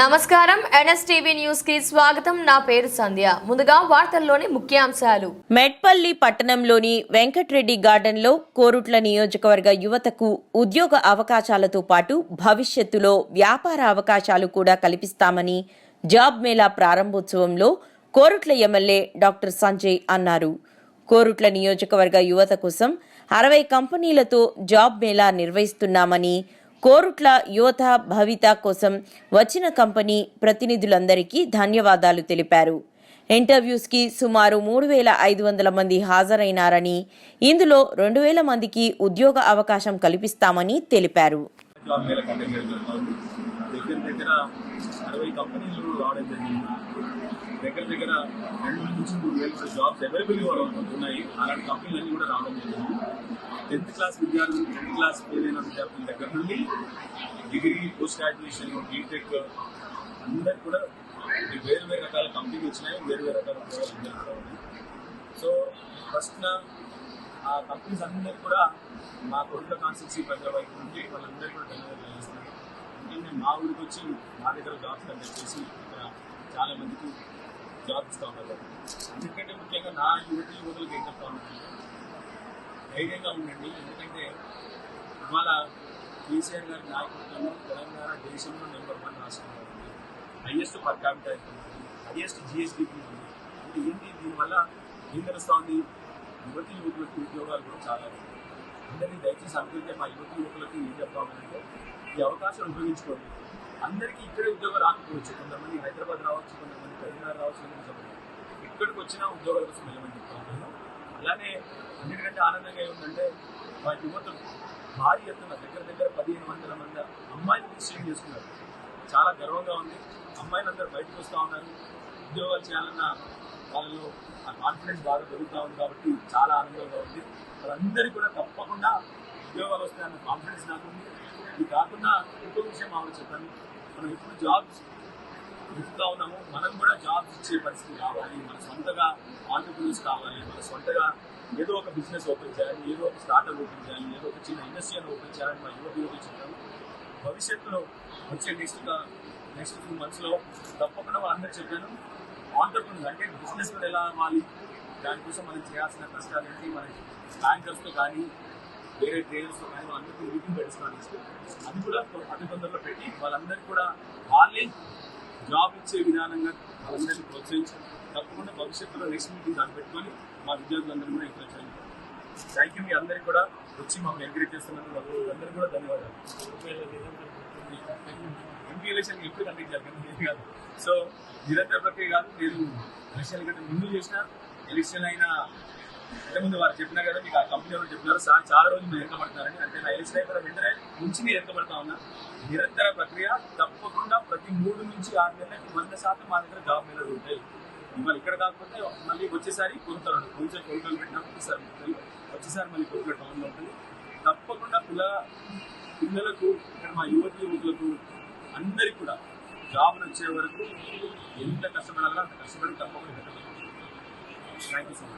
నమస్కారం. ఎన్ఎస్టీవీ న్యూస్కి స్వాగతం. నా పేరు సంధ్య. ముందుగా వార్తల్లోని ముఖ్యాంశాలు. మెట్పల్లి పట్టణంలోని వెంకట్రెడ్డి గార్డెన్లో కోరుట్ల నియోజకవర్గ యువతకు ఉద్యోగ అవకాశాలతో పాటు భవిష్యత్తులో వ్యాపార అవకాశాలు కూడా కల్పిస్తామని జాబ్ మేళా ప్రారంభోత్సవంలో కోరుట్ల ఎమ్మెల్యే డాక్టర్ సంజయ్ అన్నారు. కోరుట్ల నియోజకవర్గ యువత కోసం అరవై కంపెనీలతో జాబ్ మేళా నిర్వహిస్తున్నామని కోరుట్ల యువత భవిత కోసం వచ్చిన కంపెనీ ప్రతినిధులందరికీ ధన్యవాదాలు తెలిపారు. ఇంటర్వ్యూస్కి సుమారు మూడు వేల ఐదు వందల మంది హాజరైనారని ఇందులో రెండు వేల మందికి ఉద్యోగ అవకాశం కల్పిస్తామని తెలిపారు. అరవై కంపెనీలు రావడం జరిగింది దగ్గర దగ్గర రెండు నుంచి మూడు వేల జాబ్స్ అవైలబుల్ ఉన్నాయి. అలాంటి కంపెనీలు కూడా రావడం జరిగింది. టెన్త్ క్లాస్ విద్యార్థులు టెన్త్ క్లాస్ ఫెయిల్ అయిన విద్యార్థుల దగ్గర నుండి డిగ్రీ పోస్ట్ గ్రాడ్యుయేషన్ బీటెక్ అందరికి కూడా వేరు వేరు రకాల కంపెనీలు వచ్చినాయి. వేరు వేరు రకాల ఉద్యోగాలు సో ఫస్ట్ ఆ కంపెనీస్ అందరికి కూడా మా కొడుకుల కాన్స్టిట్యూన్సీ పెద్ద వైపు నుండి వాళ్ళందరికీ కూడా డెలివరీ చేస్తున్నారు ఎందుకంటే మా ఊరికి వచ్చి మా దగ్గర జాబ్స్ కండక్ట్ చేసి ఇక్కడ చాలా మందికి జాబ్ ఇస్తూ ఉన్నారు. ఎందుకంటే ముఖ్యంగా నా యువతి యువతలకు ఏం చెప్తా ఉన్నాను ధైర్యంగా ఉండండి. ఎందుకంటే ఇవాళ కేసీఆర్ గారి నాయకత్వంలో తెలంగాణ దేశంలో నెంబర్ వన్ రాష్ట్రంగా highest per capital highest GSDP ఉంది. అంటే ఏంటి? దీనివల్ల ఏం తెలుస్తా ఉంది? యువతి యువకులకు ఉద్యోగాలు కూడా చాలా ఉన్నాయి. అందరినీ దయచేసి అనుకుంటే మా యువతి యువకులకి ఏం చెప్తా ఈ అవకాశం ఉపయోగించుకోండి. అందరికీ ఇక్కడే ఉద్యోగం రాకపోవచ్చు. కొంతమంది హైదరాబాద్ రావచ్చు కొంతమంది కరీంనగర్ రావచ్చు అని చెప్పండి ఇక్కడికి వచ్చిన ఉద్యోగాల కోసం వెళ్ళమని చెప్తాను. అలానే అన్నిటికంటే ఆనందంగా ఏముందంటే మా యువతులు భారీ ఎత్తున దగ్గర దగ్గర పదిహేను వందల మంది అమ్మాయిలు రిజిస్ట్రేషన్ చేసుకున్నారు. చాలా గర్వంగా ఉంది. అమ్మాయిలు అందరూ బయటకు వస్తూ ఉన్నారు. ఉద్యోగాలు చేయాలన్న వాళ్ళు ఆ కాన్ఫిడెన్స్ బాగా పెరుగుతూ ఉంది కాబట్టి చాలా ఆనందంగా ఉంది. వాళ్ళందరికీ కూడా తప్పకుండా ఉద్యోగాలు వస్తాయన్న కాన్ఫిడెన్స్ నాకు ఉంది. ఇది కాకుండా ఇంకో విషయం ఆవిడ చెప్పాను. మనం ఇప్పుడు జాబ్స్ వెతుకుతా ఉన్నాము మనం కూడా జాబ్స్ ఇచ్చే పరిస్థితి కావాలి మన సొంతగా ఆంటర్ప్రీనర్స్ కావాలి. మన సొంతగా ఏదో ఒక బిజినెస్ ఓపెన్ చేయాలి ఏదో ఒక స్టార్ట్అప్ ఓపెన్ చేయాలి ఏదో ఒక చిన్న ఇండస్ట్రీ అని ఓపెన్ చేయాలని మా యువత యువకులు భవిష్యత్తులో వచ్చే నెక్స్ట్ నెక్స్ట్ ఫ్యూ మంత్స్లో తప్పకుండా వాళ్ళందరూ చెప్పాను. ఉంటుంది అంటే బిజినెస్ కూడా ఎలా అవ్వాలి? దానికోసం మనం చేయాల్సిన కష్టాలు ఏంటి? మన బ్యాంకర్స్తో కానీ వేరే ట్రేడర్స్తో కానీ వాళ్ళందరికీ మీటింగ్ పెట్టుకోవాలి అది కూడా అతి తొందరలో పెట్టి వాళ్ళందరికీ కూడా వాళ్ళే జాబ్ ఇచ్చే విధానంగా వాళ్ళందరినీ ప్రోత్సహించి తప్పకుండా భవిష్యత్తులో నెక్స్ట్ మీటింగ్ దాన్ని పెట్టుకొని మా విద్యార్థులందరూ కూడా ఇక్కడ చేయండి థ్యాంక్ యూ మీ అందరికీ కూడా. వచ్చి మమ్మల్ని ఎంకరేజ్ చేస్తున్నందుకు అందరికీ కూడా ధన్యవాదాలు. ఎంపీ ఎలక్షన్ ఎప్పుడు కండక్ట్ చేయాలి కానీ కాదు. సో నిరంతర ప్రక్రియ కాదు నేను ఎలక్షన్ కంటే ముందు చేసిన ఎలక్షన్ అయిన అంటే ముందు వారు చెప్పినా కదా మీకు ఆ కంపెనీ వాళ్ళు చెప్పినారు సార్ చాలా రోజులు మీరు ఎక్కబడతారని అంటే నా ఎలక్షన్ అయిపోయిన వెంటనే నుంచి నేను ఎక్కబడతా ఉన్నా. నిరంతర ప్రక్రియ తప్పకుండా ప్రతి మూడు నుంచి ఆరు నెలలకి వంద శాతం మా దగ్గర జాబ్ మీద ఉంటాయి. ఇవాళ ఇక్కడ కాకపోతే మళ్ళీ వచ్చేసారి కొనుతారు కొంచెం కొనుగోలు పెట్టినా ఒకసారి వచ్చేసారి మళ్ళీ కొనుగోలు టౌన్లో ఉంటుంది. తప్పకుండా పిల్ల పిల్లలకు ఇక్కడ మా యువతి యువకులకు అందరికీ కూడా జాబ్లు వచ్చే వరకు ఎంత కష్టపడాలో అంత కష్టపడి తప్పకుండా థ్యాంక్ యూ సో మచ్